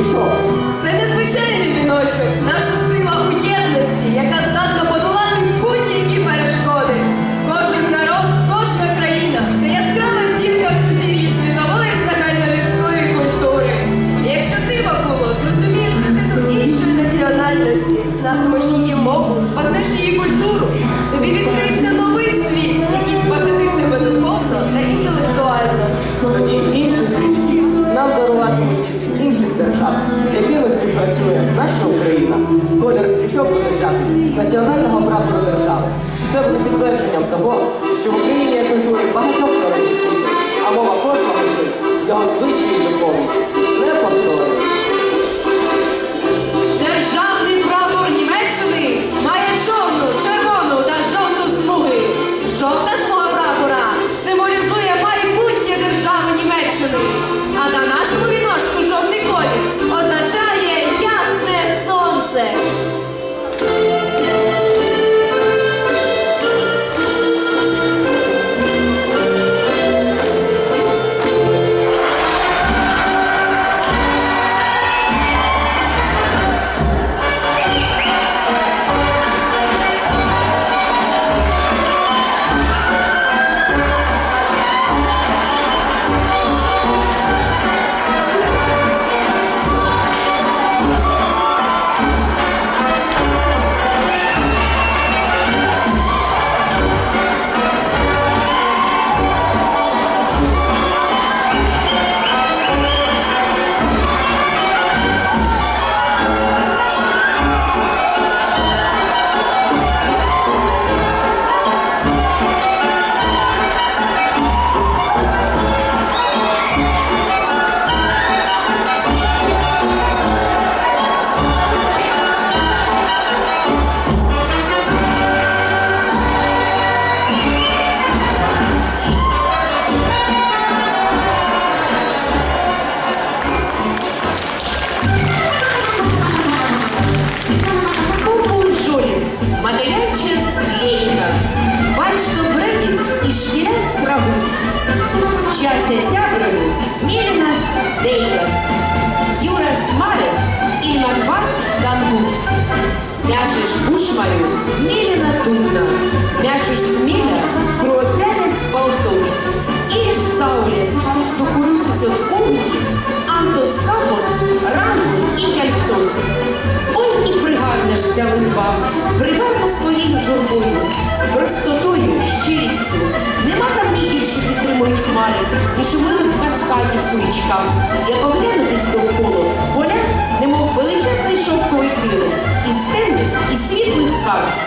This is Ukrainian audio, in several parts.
вийшов. Це незвичайний віночок, наша сила у єдності, яка здатна подолати будь-які перешкоди. Кожен народ, кожна країна це яскрава зірка в сузір'ї світової загальнолюдської культури. Якщо ти, бакуло, зрозумієш дитину іншої національності, знатимеш її мову, спаднеш її культуру, тобі відкриється новий світ, який збагатить тебе духовно та інтелектуально. Тоді держав, з якими співпрацює наша Україна, колір стрічок буде взяти з національного прапору держави. Це буде підтвердженням того, що в Україні є культури багатьох народів світу, а мова кожного з його звичаї духовність не повторює. Čia sesiabrolių mėlynas deikas, jūras marias ir lengvas dangus. Neš iš pušmarių mėlyną dugną, neš iš smėlio kruotelės baltus ir iš saulės sukūrusios ugnį ant tos kapos randus. і шумили в каскаді в курічках, як оглянутись довкола, поля, немов величезний шовковий пилок і стени, і світлих карт.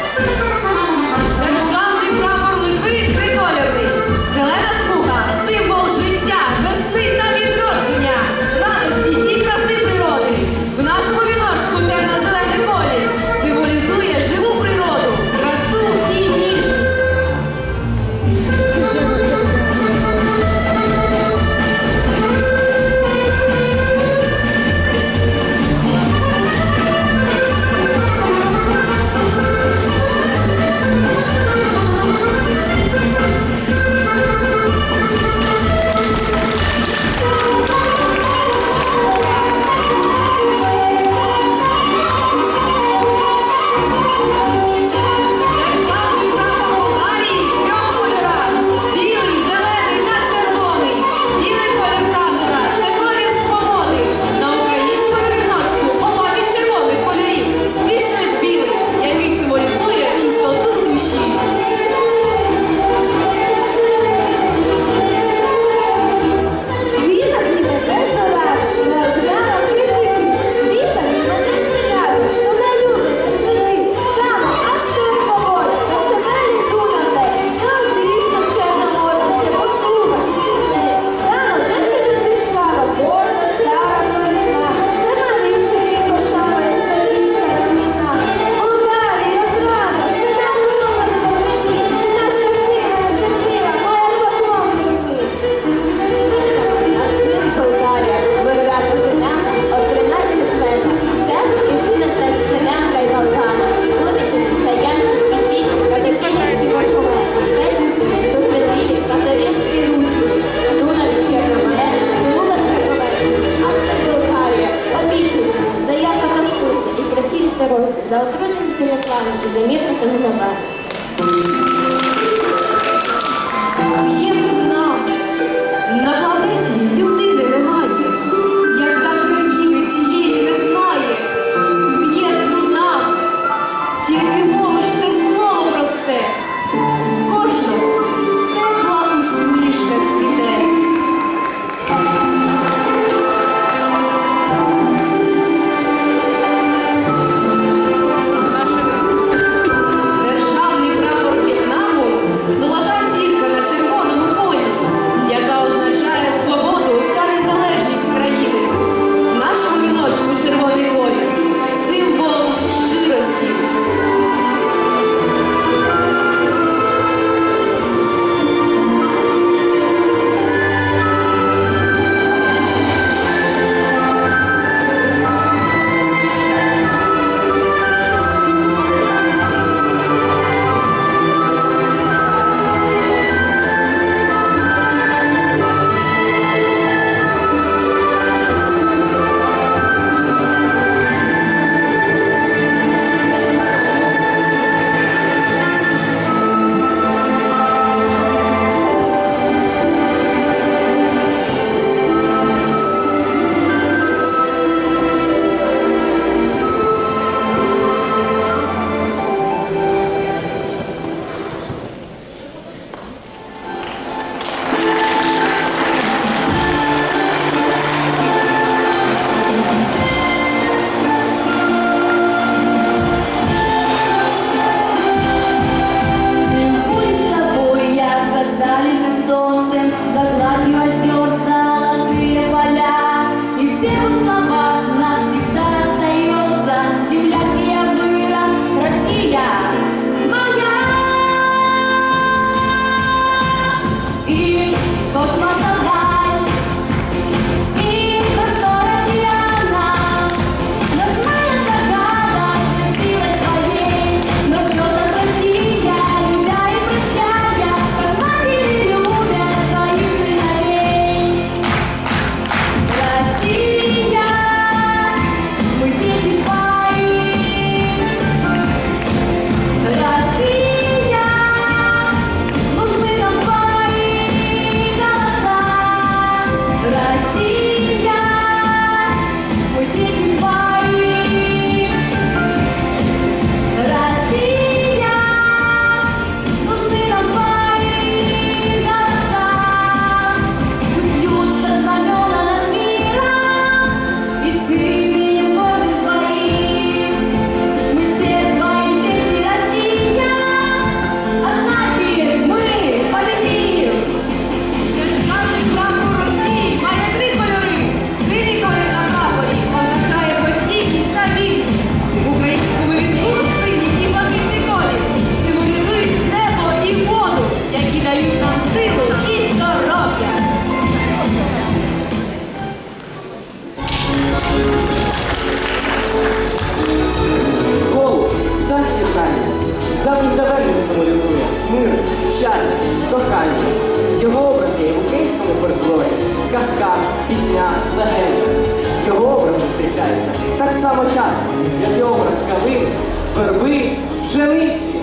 Кохання. Його образ є в українському фольклорі, казках, піснях, легендах. Його образ зустрічається так само часто, як і образ кави, верби, пшениці,